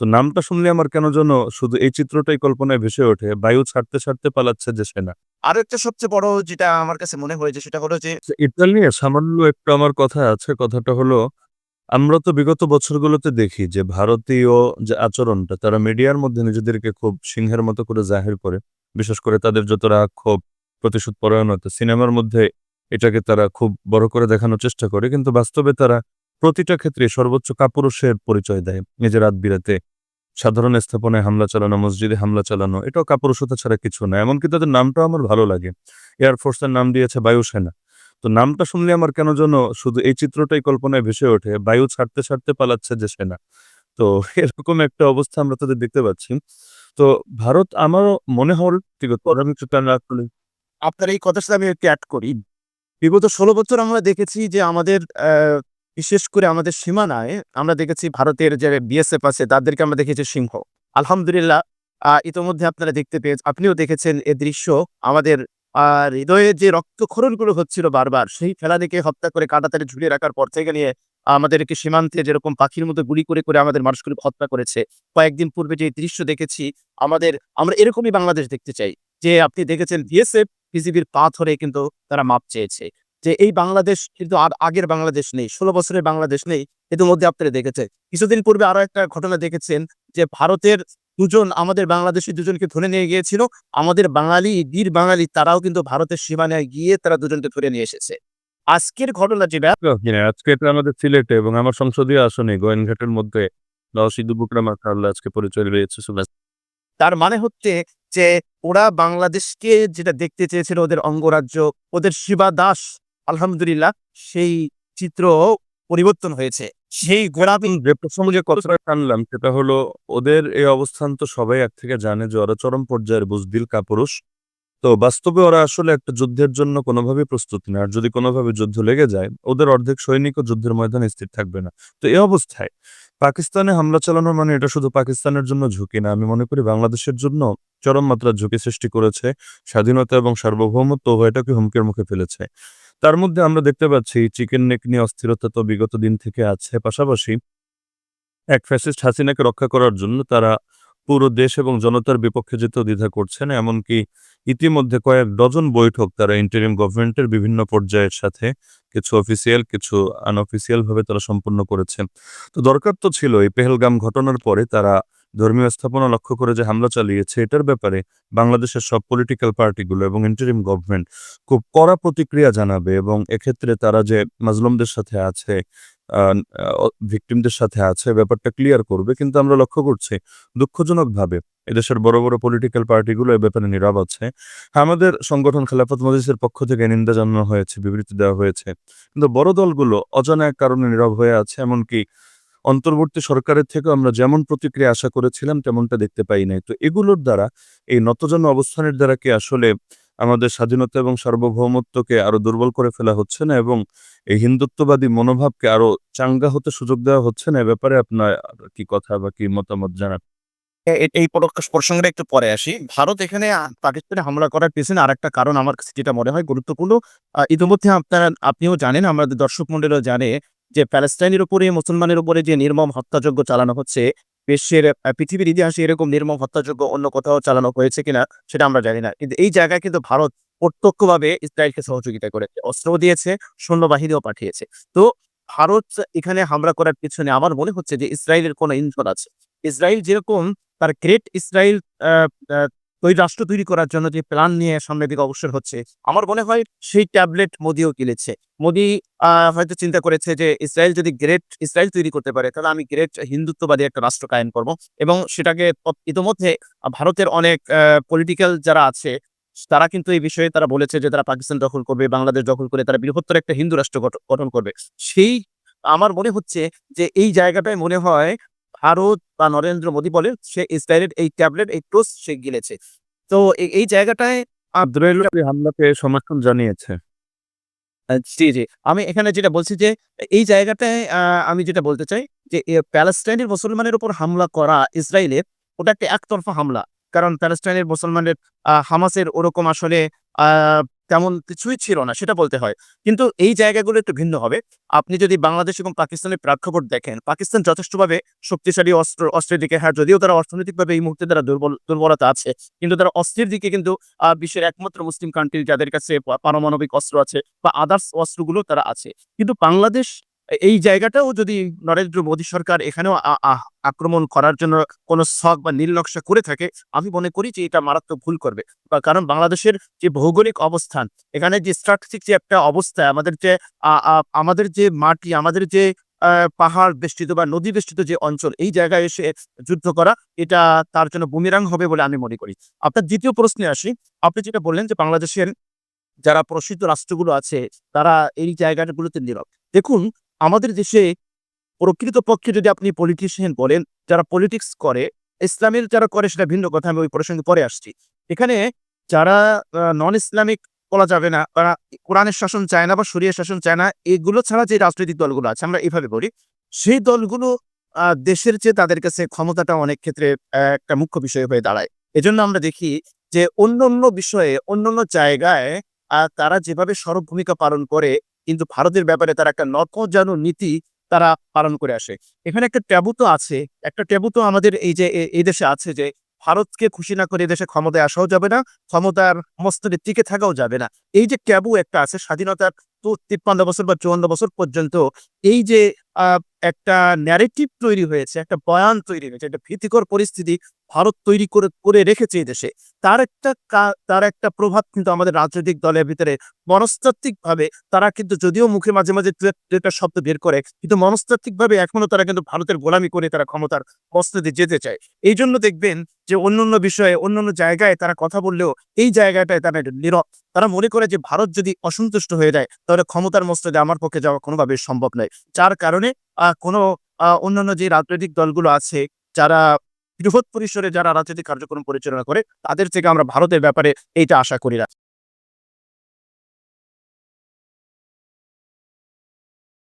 তো নামটা শুনলে আমার কেন যেন শুধু এই চিত্রটাই কল্পনায় ভেসে ওঠে বায়ু ছাড়তে ছাড়তে পালাচ্ছে যে সেনা। আরও একটা সবচেয়ে বড় যেটা আমার কাছে মনে হয়েছে সেটা হলো যে এটা নিয়ে সামান্য একটু আমার কথা আছে কথাটা হলো আমরা তো বিগত বছরগুলোতে দেখি যে ভারতীয় যে আচরণটা তারা মিডিয়ার মধ্যে নিজেদেরকে খুব সিংহের মতো করে জাহির করে বিশেষ করে তাদের যত রাগ ক্ষোভ প্রতিশোধ পরায়ণতা সিনেমার মধ্যে এটাকে তারা খুব বড় করে দেখানোর চেষ্টা করে কিন্তু বাস্তবে তারা প্রতিটা ক্ষেত্রে সর্বোচ্চ কাপুরুষের পরিচয় দেয়। নিজের রাত বিরাতে সাধারণ স্থাপনায় হামলা চালানো, মসজিদে হামলা চালানো, এটাও কাপুরুষতা ছাড়া কিছু না। এমনকি তাদের নামটাও আমার ভালো লাগে। এয়ারফোর্সের নাম দিয়েছে বায়ুসেনা তো নামটা শুনলে আমার কেন যেন শুধু এই চিত্রটাই কল্পনায় ভেসে ওঠে, বায়ু ছাড়তে ছাড়তে পালাচ্ছে যে সেনা। তো এরকম একটা অবস্থা আমরা তাদের দেখতে পাচ্ছি। তো ভারত আমারও মনে হল আপনার এই কথার সাথে আমি একটু অ্যাড করি। বিগত ষোলো বছর আমরা দেখেছি যে আমাদের বিশেষ করে আমাদের সীমানায় আমরা দেখেছি ভারতের যে বিএসএফ আছে তাদেরকে আমরা দেখেছি সিংহ। আলহামদুলিল্লাহ ইতোমধ্যে আপনারা দেখতে পেয়ে আপনিও দেখেছেন এ দৃশ্য। আমাদের আহ, হৃদয়ে যে রক্তক্ষরণগুলো হচ্ছিল বারবার সেই ফেলানিকে হত্যা করে কাটাতারে ঝুলিয়ে রাখার পর থেকে নিয়ে আমাদেরকে সীমান্তে যেরকম পাখির মতো গুলি করে করে আমাদের মানুষগুলো হত্যা করেছে। কয়েকদিন পূর্বে যে দৃশ্য দেখেছি আমাদের আমরা এরকমই বাংলাদেশ দেখতে চাই। যে আপনি দেখেছেন বিএসএফ পৃথিবীর পা ধরে কিন্তু তারা মাপ চেয়েছে। যে এই বাংলাদেশ কিন্তু আর আগের বাংলাদেশ নেই ষোলো বছরের বাংলাদেশ নেই ইতিমধ্যে আপনারা দেখেছেন কিছুদিন পূর্বে আরও একটা ঘটনা দেখেছেন যে ভারতের দুজন আমাদের বাংলাদেশি দুজনকে ধরে নিয়ে গিয়েছিল আমাদের বাঙালি বীর বাঙালি তারাও কিন্তু ভারতের সীমানায় গিয়ে তারা দুজনকে ধরে নিয়ে এসেছে। আজকের ঘটনা যেটা হ্যাঁ, আজকে আমাদের সিলেটে এবং আমার সংসদীয় আসনে গোয়েনঘাটের মধ্যে আজকে পরিচয় রয়েছে তার মানে হচ্ছে যে ওরা বাংলাদেশকে যেটা দেখতে চেয়েছিল ওদের অঙ্গরাজ্য ওদের শিবা দাস আলহামদুলিল্লাহ, সেই চিত্র পরিবর্তন হয়েছে। সেই গোলাপি প্রসঙ্গে কথাটা টানলাম, সেটা হলো ওদের এই অবস্থান তো সবাই এক থেকে জানে যে ওরা চরম পর্যায়ের বুজদিল কাপুরুষ। তো বাস্তবে ওরা আসলে একটা যুদ্ধের জন্য কোনোভাবেই প্রস্তুত না আর যদি কোনোভাবে যুদ্ধ লেগে যায়, ওদের অর্ধেক সৈনিকও যুদ্ধের ময়দানে স্থির থাকবে না। তো এই অবস্থায় পাকিস্তানে হামলা চালানো মানে এটা শুধু পাকিস্তানের জন্য ঝুঁকি না। আমি মনে করি বাংলাদেশের জন্য চরম মাত্রার ঝুঁকি সৃষ্টি করেছে। স্বাধীনতা এবং সার্বভৌমত্ব উভয়টাকে হুমকির মুখে ফেলেছে। তার মধ্যে আমরা দেখতে পাচ্ছি, চিকেন নেক নিয়ে অস্থিরতা তো বিগত দিন থেকে আছে। পাশাপাশি এক ফ্যাসিস্ট হাসিনাকে রক্ষা করার জন্য তারা পুরো দেশ এবং জনতার বিপক্ষে যেতেও দ্বিধা করছেন। এমনকি ইতিমধ্যে কয়েক ডজন বৈঠক তারা ইন্টারিম গভর্নমেন্টের বিভিন্ন পর্যায়ের সাথে কিছু অফিসিয়াল কিছু আনঅফিসিয়াল ভাবে তারা সম্পন্ন করেছেন। তো দরকার তো ছিল এই পেহেলগাম ঘটনার পরে তারা ধর্মীয় স্থাপনা লক্ষ্য করে যে হামলা চালিয়েছে, এটার ব্যাপারে বাংলাদেশের সব পলিটিক্যাল পার্টিগুলো এবং ইন্টারিম গভর্নমেন্ট খুব কড়া প্রতিক্রিয়া জানাবে এবং এক্ষেত্রে তারা যে মাজলুমদের সাথে আছে ভিকটিমদের সাথে আছে ব্যাপারটা ক্লিয়ার করবে। কিন্তু আমরা লক্ষ্য করছি দুঃখজনকভাবে এদেশের বড় বড় পলিটিক্যাল পার্টিগুলো এ ব্যাপারে নীরব আছে। আমাদের সংগঠন খেলাফত মজলিসের পক্ষ থেকে নিন্দা জানানো হয়েছে, বিবৃতি দেওয়া হয়েছে। কিন্তু বড় দলগুলো অজানা এক কারণে নীরব হয়ে আছে, এমনকি অন্তর্বর্তী সরকারের থেকে আমরা যেমন প্রতিক্রিয়া আশা করেছিলাম, তেমনটা দেখতে পাই নাই। তো এগুলোর দ্বারা, এই নতজন অবস্থানের দ্বারা কি আসলে আমাদের স্বাধীনতা এবং সার্বভৌমত্বকে আরও দুর্বল করে ফেলা হচ্ছে না এবং এই হিন্দুত্ববাদী মনোভাবকে আরও চাঙ্গা হতে সুযোগ দেওয়া হচ্ছে না? এ ব্যাপারে আপনার কি কথা বা কি মতামত জানান? এই প্রসঙ্গটা একটু পরে আসি। ভারত এখানে পাকিস্তানে হামলা করার পেছনে আরেকটা কারণ আমার কাছে যেটা মনে হয় গুরুত্বপূর্ণ। ইতিমধ্যে আপনারা, আপনিও জানেন, আমাদের দর্শক মন্ডলীও জানে যে প্যালেস্টাইনের উপরে, মুসলমানের উপরে যে নির্মম হত্যাযজ্ঞ চালানো হচ্ছে, বিশ্বের পৃথিবীর ইতিহাসে এরকম নির্মম হত্যাযজ্ঞ অন্য কোথাও চালানো হয়েছে কিনা, সেটা আমরা জানি না। কিন্তু এই জায়গায় কিন্তু ভারত প্রত্যক্ষভাবে ইসরায়েলকে সহযোগিতা করেছে, অস্ত্র দিয়েছে, সৈন্যবাহিনীও পাঠিয়েছে। তো ভারত এখানে হামলা করার পিছনে আমার মনে হচ্ছে যে ইসরায়েলের কোনো ইন্ধন আছে। ইসরায়েল যেরকম তার গ্রেট ইসরায়েল ওই রাষ্ট্র তৈরি করার জন্য যে প্ল্যান নিয়ে সামনের দিকে অবসর হচ্ছে, আমার মনে হয় সেই ট্যাবলেট মোদিও কিনেছে। মোদি হয়তো চিন্তা করেছে যে ইসরায়েল যদি গ্রেট ইসরায়েল তৈরি করতে পারে, তাহলে আমি গ্রেট হিন্দুত্ববাদী একটা রাষ্ট্র কায়েম করব। এবং সেটাকে ইতোমধ্যে ভারতের অনেক পলিটিক্যাল যারা আছে, তারা কিন্তু এই বিষয়ে তারা বলেছে যে তারা পাকিস্তান দখল করবে, বাংলাদেশ দখল করে তারা বৃহত্তর একটা হিন্দু রাষ্ট্র গঠ- গঠন করবে। সেই, আমার মনে হচ্ছে যে এই জায়গাটায় মনে হয় ভারত বা নরেন্দ্র মোদী বলেন সে ইসরায়েলের এই ট্যাবলেট এই টোস সে গিলেছে। তো এই- জায়গাটায় হামলাকে সমর্থন জানিয়েছে। জি জি। আমি এখানে যেটা বলছি যে এই জায়গাটায় আহ, আমি যেটা বলতে চাই যে প্যালেস্টাইনের মুসলমানের উপর হামলা করা ইসরায়েলের ওটা একটা একতরফা হামলা। কারণ প্যালেস্টাইনের মুসলমানের হামাসের ওরকম আসলে আহ, তেমন কিছুই ছিল না, সেটা বলতে হয়। কিন্তু এই জায়গাগুলো একটু ভিন্ন হবে। আপনি যদি বাংলাদেশ এবং পাকিস্তানের প্রেক্ষাপট দেখেন, পাকিস্তান যথেষ্টভাবে শক্তিশালী অস্ত্র, অস্ত্রের দিকে হ্যাঁ যদিও তারা অর্থনৈতিকভাবে এই মুহূর্তে তারা দুর্বল, দুর্বলতা আছে, কিন্তু তারা অস্ত্রের দিকে কিন্তু বিশ্বের একমাত্র মুসলিম কান্ট্রি যাদের কাছে পারমাণবিক অস্ত্র আছে বা আদার্স অস্ত্রগুলো তারা আছে। কিন্তু বাংলাদেশ এই জায়গাটাও যদি নরেন্দ্র মোদী সরকার এখানেও আক্রমণ করার জন্য কোনো শখ বা নীল করে থাকে, আমি মনে করি যে এটা মারাত্মক ভুল করবে। কারণ বাংলাদেশের যে ভৌগোলিক অবস্থান, এখানে যে স্ট্র্যাটেজিক যে একটা অবস্থা, আমাদের যে আমাদের যে মাটি, আমাদের যে পাহাড় বেষ্টিত বা নদী বেষ্টিত যে অঞ্চল, এই জায়গায় এসে যুদ্ধ করা, এটা তার জন্য বুমিরাং হবে বলে আমি মনে করি। আপনার দ্বিতীয় প্রশ্নে আসি। আপনি যেটা বললেন যে বাংলাদেশের যারা প্রসিদ্ধ রাষ্ট্রগুলো আছে, তারা এই জায়গাগুলোতে নীরব। দেখুন আমাদের দেশে প্রকৃত পক্ষে যদি আপনি পলিটিশিয়ান বলেন, যারা পলিটিক্স করে, ইসলামের যারা করে সেটা ভিন্ন কথা, আমি ওই প্রসঙ্গে পরে আসছি। এখানে যারা নন ইসলামিক বলা যাবে না তারা কোরআনের শাসন চায় না বা সরিয়ে শাসন চায় না, এগুলো ছাড়া যে রাজনৈতিক দলগুলো আছে, আমরা এইভাবে বলি, সেই দলগুলো দেশের চেয়ে তাদের কাছে ক্ষমতাটা অনেক ক্ষেত্রে একটা মুখ্য বিষয় হয়ে দাঁড়ায়। এজন্য আমরা দেখি যে অন্য অন্য বিষয়ে অন্য জায়গায় তারা যেভাবে সরব ভূমিকা পালন করে কিন্তু ভারতের ব্যাপারে তারা একটা নতজানু নীতি তারা পালন করে আসে। এখানে একটা ট্যাবু তো আছে, একটা ট্যাবু তো আমাদের এই যে এই দেশে আছে যে ভারতকে খুশি না করে দেশে ক্ষমতায় আসাও যাবে না, ক্ষমতার মস্তরে টিকে থাকাও যাবে না। এই যে ট্যাবু একটা আছে, স্বাধীনতার তো তিপ্পান্ন বছর বা চুয়ান্ন বছর পর্যন্ত এই যে একটা ন্যারেটিভ তৈরি হয়েছে, একটা বয়ান তৈরি হয়েছে, একটা ভীতিকর পরিস্থিতি ভারত তৈরি করে করে রেখেছে এই দেশে। তার একটা তার একটা প্রভাব কিন্তু আমাদের রাজনৈতিক দলের ভিতরে মনস্তাত্ত্বিক ভাবে তারা কিন্তু যদিও মুখে মাঝে মাঝে একটা শব্দ বের করে, কিন্তু মনস্তাত্ত্বিক ভাবে এখনও তারা কিন্তু ভারতের গোলামি করে তারা ক্ষমতার মস্তদে যেতে চায়। এই জন্য দেখবেন যে অন্যান্য বিষয়ে, অন্যান্য জায়গায় তারা কথা বললেও এই জায়গাটায় তারা নীরব। তারা মনে করে যে ভারত যদি অসন্তুষ্ট হয়ে যায়, তাহলে ক্ষমতার মস্তদে আমার পক্ষে যাওয়া কোনোভাবে সম্ভব নয়। যার কারণে কোনো অন্যান্য যে রাজনৈতিক দলগুলো আছে, যারা বৃহৎ পরিসরে যারা রাজনৈতিক কার্যক্রম পরিচালনা করে, তাদের থেকে আমরা ভারতের ব্যাপারে এইটা আশা করি না।